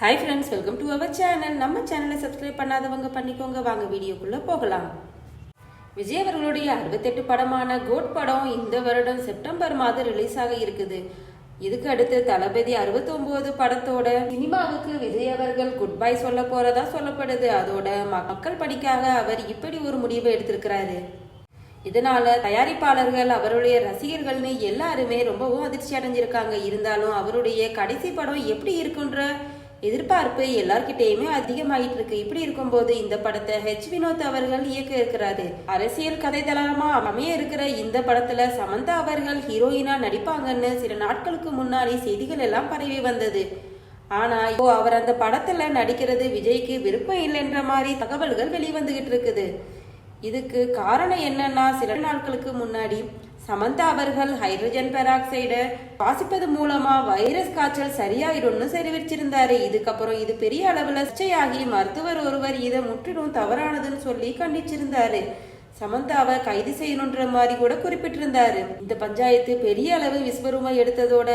Hi friends welcome to our channel நம்ம சேனலை subscribe பண்ணாதவங்க பண்ணிக்கோங்க. வாங்க வீடியோக்குள்ளே போகலாம். விஜய் அவர்களுடைய அறுபத்தெட்டு படமான கோட் படம் இந்த வருடம் செப்டம்பர் மாதம் ரிலீஸ் ஆக இருக்குது. இதுக்கு அடுத்து தளபதி 69 படத்தோட சினிமாவுக்கு விஜய் அவர்கள் குட் பை சொல்ல போறதா சொல்லப்படுது. அதோட ம- மக்கள் பணிக்காக அவர் இப்படி ஒரு முடிவை எடுத்திருக்கிறாரு. இதனால தயாரிப்பாளர்கள் அவருடைய ரசிகர்கள்னு எல்லாருமே ரொம்பவும் அதிர்ச்சி அடைஞ்சிருக்காங்க. இருந்தாலும் அவருடைய கடைசி படம் எப்படி இருக்குன்ற எதிர்பார்ப்பு எல்லார்கிட்டயுமே அதிகமாயிட்டு இருக்கு இப்படி இருக்கும்போது இந்த படத்தை ஹெச் வினோத் அவர்கள் இயக்க இருக்கிறாரு. அரசியல் கதை தளமா அமைய இருக்கிற இந்த படத்துல சமந்தா அவர்கள் ஹீரோயினா நடிப்பாங்கன்னு சில நாட்களுக்கு முன்னாடி செய்திகள் எல்லாம் பரவி வந்தது. ஆனா இப்போ அவர் அந்த படத்துல நடிக்கிறது விஜய்க்கு விருப்பம் இல்லைன்ற மாதிரி தகவல்கள் வெளிவந்துகிட்டு இருக்குது. இதுக்கு காரணம் என்னன்னா சில நாட்களுக்கு முன்னாடி சமந்தா அவர்கள் ஹைட்ரஜன் பெராக்சைடை வாசிப்பது மூலமா வைரஸ் காய்ச்சல் சரியாயிடும்னு தெரிவிச்சிருந்தாரு. இதுக்கப்புறம் இது பெரிய அளவுல சர்ச்சையாகி மருத்துவர் ஒருவர் இதை முற்றிலும் தவறானதுன்னு சொல்லி கண்டிச்சிருந்தாரு. சமந்தாவை கைது செய்யணுன்ற மாதிரி கூட குறிப்பிட்டிருந்தாரு. இந்த பஞ்சாயத்து பெரிய அளவு விஸ்வரூபம் எடுத்ததோட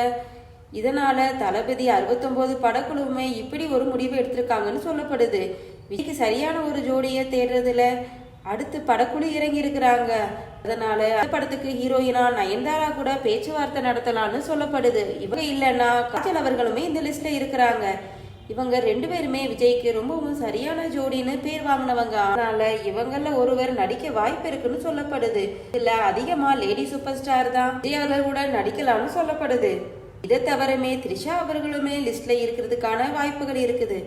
இதனால தளபதி 69 படக்குழுவுமே இப்படி ஒரு முடிவு எடுத்திருக்காங்கன்னு சொல்லப்படுது. விஜய்க்கு சரியான ஒரு ஜோடியை தேடுறதுல அடுத்து படக்குழு இறங்கி இருக்கிறாங்க. அதனால அந்த படத்துக்கு ஹீரோயினா நயன்தாரா கூட பேச்சுவார்த்தை நடத்தலாம்னு சொல்லப்படுது. இவங்க இல்லைன்னா காஜல் அவர்களுமே இந்த லிஸ்ட்ல இருக்கிறாங்க. இவங்க ரெண்டு பேருமே விஜய்க்கு ரொம்பவும் சரியான ஜோடின்னு பேர் வாங்கினவங்க. அதனால இவங்கள ஒருவர் நடிக்க வாய்ப்பு இருக்குன்னு சொல்லப்படுது. இதுல அதிகமா லேடி சூப்பர் ஸ்டார் தான் விஜய் அவர்களோட நடிக்கலாம்னு சொல்லப்படுது. இதை தவிரமே த்ரிஷா அவர்களுமே லிஸ்ட்ல இருக்கிறதுக்கான வாய்ப்புகள் இருக்குது.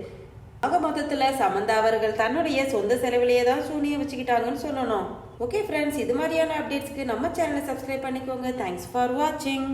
ஆக மொத்தத்தில் சமந்தா அவர்கள் தன்னுடைய சொந்த செலவிலேயே தான் சூனியம் வச்சுக்கிட்டாங்கன்னு சொல்லணும். ஓகே ஃப்ரெண்ட்ஸ் இது மாதிரியான அப்டேட்ஸ்க்கு நம்ம சேனலை சப்ஸ்கிரைப் பண்ணிக்கோங்க. தேங்க்ஸ் ஃபார் வாட்சிங்